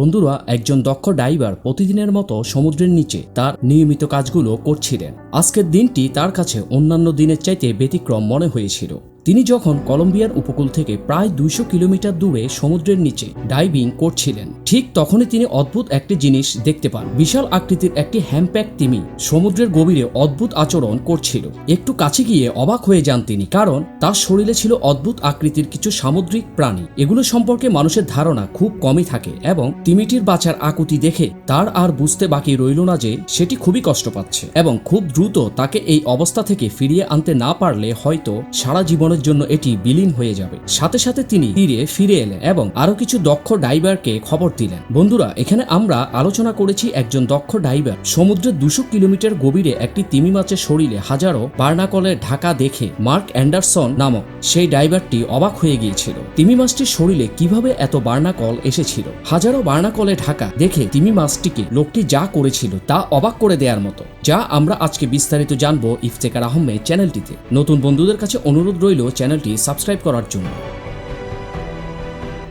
বন্ধুরা একজন দক্ষ ডাইভার প্রতিদিনের মতো সমুদ্রের নিচে তার নিয়মিত কাজগুলো করছিলেন। আজকের দিনটি তার কাছে অন্যান্য দিনের চাইতে ব্যতিক্রম মনে হয়েছিল। তিনি যখন কলম্বিয়ার উপকূল থেকে প্রায় দুইশো কিলোমিটার দূরে সমুদ্রের নিচে ডাইভিং করছিলেন, ঠিক তখনই তিনি অদ্ভুত একটি জিনিস দেখতে পান। বিশাল আকৃতির একটি হ্যাম্প্যাক তিমি সমুদ্রের গভীরে অদ্ভুত আচরণ করছিল। একটু কাছে গিয়ে অবাক হয়ে যান তিনি, কারণ তার শরীরে ছিল অদ্ভুত আকৃতির কিছু সামুদ্রিক প্রাণী। এগুলো সম্পর্কে মানুষের ধারণা খুব কমই থাকে এবং তিমিটির বাঁচার আকুতি দেখে তার আর বুঝতে বাকি রইল না যে সেটি খুবই কষ্ট পাচ্ছে এবং খুব দ্রুত তাকে এই অবস্থা থেকে ফিরিয়ে আনতে না পারলে হয়তো সারা জীবনের জন্য এটি বিলীন হয়ে যাবে। সাথে সাথে তিনি তীরে ফিরে এলেন এবং আরও কিছু দক্ষ ডাইভারকে খবর দিলেন। বন্ধুরা, এখানে আমরা আলোচনা করেছি একজন দক্ষ ডাইভার। সমুদ্রের দুশো কিলোমিটার গভীরে একটি তিমি মাছের শরীরে হাজারো বার্নাকলের ঢাকা দেখে মার্ক অ্যান্ডারসন নামক সেই ডাইভারটি অবাক হয়ে গিয়েছিল। তিমি মাছটির শরীরে কীভাবে এত বার্নাকল এসেছিল? হাজারো বার্নাকলে ঢাকা দেখে তিমি মাছটিকে লোকটি যা করেছিল তা অবাক করে দেওয়ার মতো। যা আমরা আজকে বিস্তারিত জানব ইফতেকার আহমেদ চ্যানেলটিতে। নতুন বন্ধুদের কাছে অনুরোধ রইল চ্যানেলটি সাবস্ক্রাইব করার জন্য।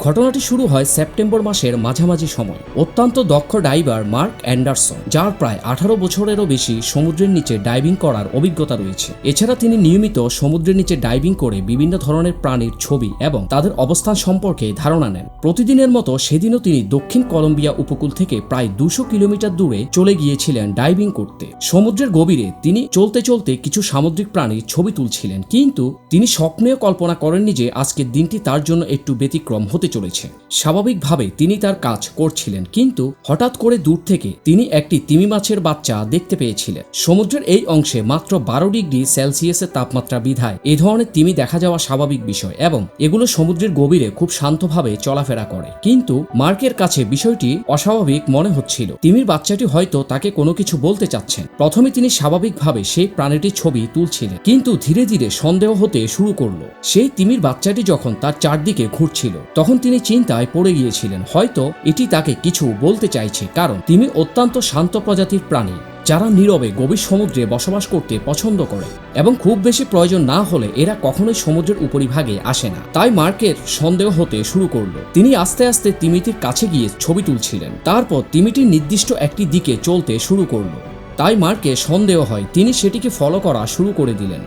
ঘটনাটি শুরু হয় সেপ্টেম্বর মাসের মাঝামাঝি সময়। অত্যন্ত দক্ষ ডাইভার মার্ক অ্যান্ডারসন, যার প্রায় আঠারো বছরেরও বেশি সমুদ্রের নিচে ডাইভিং করার অভিজ্ঞতা রয়েছে। এছাড়া তিনি নিয়মিত সমুদ্রের নিচে ডাইভিং করে বিভিন্ন ধরনের প্রাণীর ছবি এবং তাদের অবস্থান সম্পর্কে ধারণা নেন। প্রতিদিনের মতো সেদিনও তিনি দক্ষিণ কলম্বিয়া উপকূল থেকে প্রায় দুশো কিলোমিটার দূরে চলে গিয়েছিলেন ডাইভিং করতে। সমুদ্রের গভীরে তিনি চলতে চলতে কিছু সামুদ্রিক প্রাণীর ছবি তুলছিলেন, কিন্তু তিনি স্বপ্নেও কল্পনা করেননি যে আজকের দিনটি তার জন্য একটু ব্যতিক্রম হতে চলেছে। স্বাভাবিকভাবে তিনি তার কাজ করছিলেন, কিন্তু হঠাৎ করে দূর থেকে তিনি একটি তিমি মাছের বাচ্চা দেখতে পেয়েছিলেন। সমুদ্রের এই অংশে মাত্র বারো ডিগ্রি সেলসিয়াসের তাপমাত্রা বিধায় এ ধরনের তিমি দেখা যাওয়া স্বাভাবিক বিষয় এবং এগুলো সমুদ্রের গভীরে খুব শান্তভাবে চলাফেরা করে। কিন্তু মার্কের কাছে বিষয়টি অস্বাভাবিক মনে হচ্ছিল। তিমির বাচ্চাটি হয়তো তাকে কোনো কিছু বলতে চাচ্ছেন। প্রথমে তিনি স্বাভাবিকভাবে সেই প্রাণীটির ছবি তুলছিলেন, কিন্তু ধীরে ধীরে সন্দেহ হতে শুরু করল। সেই তিমির বাচ্চাটি যখন তার চারদিকে ঘুরছিল, তখন তিনি চিন্তায় পড়ে গিয়েছিলেন। হয়তো এটি তাকে কিছু বলতে চাইছে, কারণ তিনি অত্যন্ত শান্ত প্রজাতির প্রাণী, যারা নীরবে গভীর সমুদ্রে বসবাস করতে পছন্দ করে, এবং খুব বেশি প্রয়োজন না হলে এরা কখনোই সমুদ্রের উপরিভাগে আসে না। তাই মার্কের সন্দেহ হতে শুরু করল। তিনি আস্তে আস্তে তিমিটির কাছে গিয়ে ছবি তুলছিলেন। তারপর তিমিটির নির্দিষ্ট একটি দিকে চলতে শুরু করল। তাই মার্কে সন্দেহ হয়, তিনি সেটিকে ফলো করা শুরু করে দিলেন।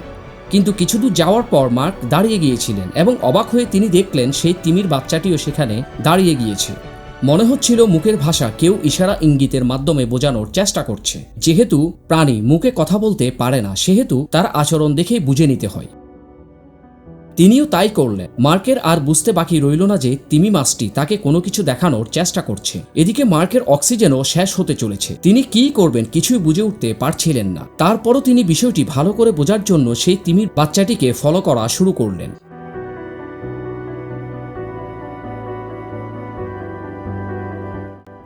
কিন্তু কিছু দূর যাওয়ার পর মার্ক দাঁড়িয়ে গিয়েছিলেন এবং অবাক হয়ে তিনি দেখলেন সেই তিমির বাচ্চাটিও সেখানে দাঁড়িয়ে গিয়েছে। মনে হচ্ছিল মুখের ভাষা কেউ ইশারা ইঙ্গিতের মাধ্যমে বোঝানোর চেষ্টা করছে। যেহেতু প্রাণী মুখে কথা বলতে পারে না, সেহেতু তার আচরণ দেখেই বুঝে নিতে হয়। তিনিও তাই করলেন। মার্কের আর বুঝতে বাকি রইল না যে তিমি মাছটি তাকে কোনো কিছু দেখানোর চেষ্টা করছে। এদিকে মার্কের অক্সিজেনও শেষ হতে চলেছে। তিনি কি করবেন কিছুই বুঝে উঠতে পারছিলেন না। তারপরও তিনি বিষয়টি ভালো করে বোঝার জন্য সেই তিমির বাচ্চাটিকে ফলো করা শুরু করলেন।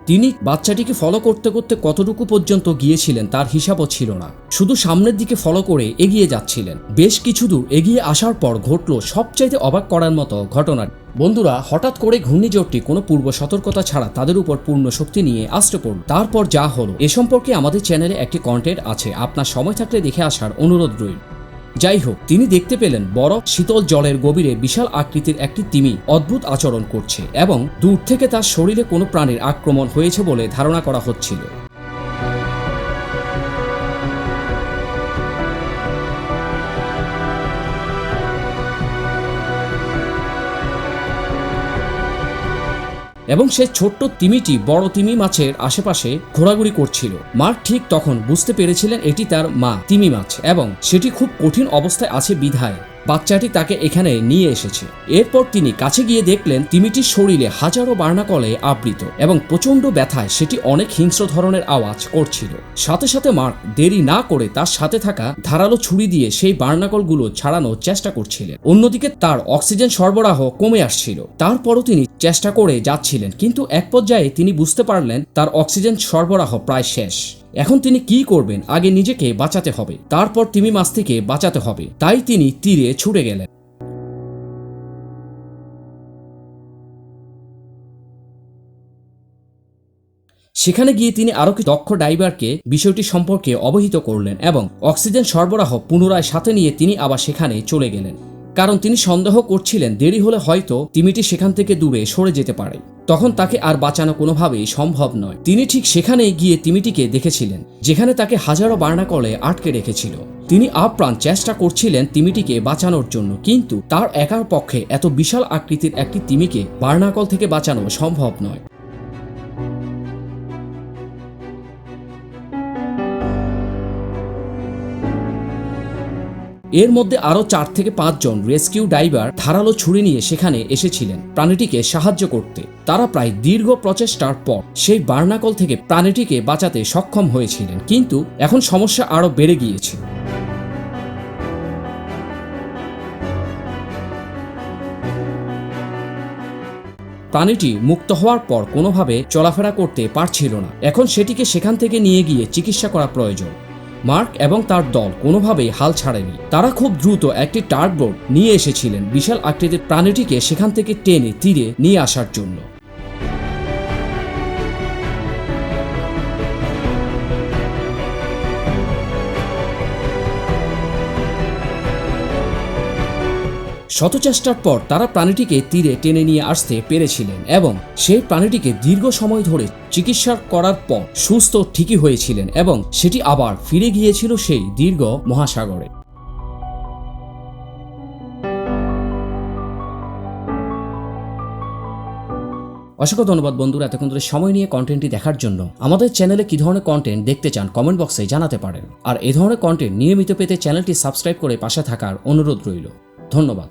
তিনি বাচ্চাটিকে ফলো করতে করতে কতটুকু পর্যন্ত গিয়েছিলেন তার হিসাবও ছিল না। শুধু সামনের দিকে ফলো করে এগিয়ে যাচ্ছিলেন। বেশ কিছু দূর এগিয়ে আসার পর ঘটল সবচাইতে অবাক করার মতো ঘটনা। বন্ধুরা, হঠাৎ করে ঘূর্ণিঝড়টি কোনো পূর্ব সতর্কতা ছাড়া তাদের উপর পূর্ণ শক্তি নিয়ে আসতে পড়ল। তারপর যা হলো, এ সম্পর্কে আমাদের চ্যানেলে একটি কন্টেন্ট আছে। আপনার সময় থাকলে দেখে আসার অনুরোধ রইল। যাই হোক তিনি দেখতে পেলেন বরফ শীতল জলের গভীরে বিশাল আকৃতির একটি তিমি অদ্ভুত আচরণ করছে এবং দূর থেকে তার শরীরে কোনো প্রাণীর আক্রমণ হয়েছে বলে ধারণা করা হচ্ছিল। এবং সে ছোট্ট তিমিটি বড় তিমি মাছের আশেপাশে ঘোরাঘুরি করছিল। মার্ক ঠিক তখন বুঝতে পেরেছিলেন এটি তার মা, তিমি মাছ, এবং সেটি খুব কঠিন অবস্থায় আছে বিধায়। বাচ্চাটি তাকে এখানে নিয়ে এসেছে। এরপর তিনি কাছে গিয়ে দেখলেন, তিমিটির শরীরে হাজারো বার্নাকলে আবৃত এবং প্রচণ্ড ব্যথায় সেটি অনেক হিংস্র ধরনের আওয়াজ করছিল। সাথে সাথে মার্ক দেরি না করে তার সাথে থাকা ধারালো ছুরি দিয়ে সেই বার্নাকলগুলো ছাড়ানোর চেষ্টা করছিলেন। অন্যদিকে তার অক্সিজেন সরবরাহ কমে আসছিল। তারপরও তিনি চেষ্টা করে যাচ্ছিলেন, কিন্তু এক পর্যায়ে তিনি বুঝতে পারলেন, তার অক্সিজেন সরবরাহ প্রায় শেষ। এখন তিনি কি করবেন? আগে নিজেকে বাঁচাতে হবে। তারপর তিমি মাছ থেকে বাঁচাতে হবে। তাই তিনি তীরে ছুটে গেলেন। সেখানে গিয়ে তিনি আরও কিছু দক্ষ ড্রাইভারকে বিষয়টি সম্পর্কে অবহিত করলেন এবং অক্সিজেন সরবরাহ পুনরায় সাথে নিয়ে তিনি আবার সেখানে চলে গেলেন। কারণ তিনি সন্দেহ করছিলেন দেরি হলে হয়তো তিমিটি সেখান থেকে দূরে সরে যেতে পারে। তখন তাকে আর বাঁচানো কোনোভাবেই সম্ভব নয়। তিনি ঠিক সেখানেই গিয়ে তিমিটিকে দেখেছিলেন, যেখানে তাকে হাজারো বার্নাকলে আটকে রেখেছিল। তিনি আপ্রাণ চেষ্টা করছিলেন তিমিটিকে বাঁচানোর জন্য, কিন্তু তার একার পক্ষে এত বিশাল আকৃতির একটি তিমিকে বার্নাকল থেকে বাঁচানো সম্ভব নয়। এর মধ্যে আরও চার থেকে পাঁচজন রেস্কিউ ডাইভার ধারালো ছুরি নিয়ে সেখানে এসেছিলেন প্রাণীটিকে সাহায্য করতে। তারা প্রায় দীর্ঘ প্রচেষ্টার পর সেই বার্নাকল থেকে প্রাণীটিকে বাঁচাতে সক্ষম হয়েছিলেন। কিন্তু এখন সমস্যা আরও বেড়ে গিয়েছে। প্রাণীটি মুক্ত হওয়ার পর কোনোভাবে চলাফেরা করতে পারছিল না। এখন সেটিকে সেখান থেকে নিয়ে গিয়ে চিকিৎসা করা প্রয়োজন। মার্ক এবং তার দল কোনোভাবেই হাল ছাড়েনি। তারা খুব দ্রুত একটি টার্টবোর্ড নিয়ে এসেছিলেন বিশাল আকৃতির প্রাণীটিকে সেখান থেকে টেনে তীরে নিয়ে আসার জন্য। শত চেষ্টার পর তারা প্রাণীটিকে তীরে টেনে নিয়ে আসতে পেরেছিলেন এবং সেই প্রাণীটিকে দীর্ঘ সময় ধরে চিকিৎসা করার পর সুস্থ ঠিকই হয়েছিলেন এবং সেটি আবার ফিরে গিয়েছিল সেই দীর্ঘ মহাসাগরে। অসংখ্য ধন্যবাদ বন্ধুরা এতক্ষণ ধরে সময় নিয়ে কন্টেন্টটি দেখার জন্য। আমাদের চ্যানেলে কি ধরনের কন্টেন্ট দেখতে চান কমেন্ট বক্সে জানাতে পারেন। আর এ ধরনের কন্টেন্ট নিয়মিত পেতে চ্যানেলটি সাবস্ক্রাইব করে পাশে থাকার অনুরোধ রইল। ধন্যবাদ।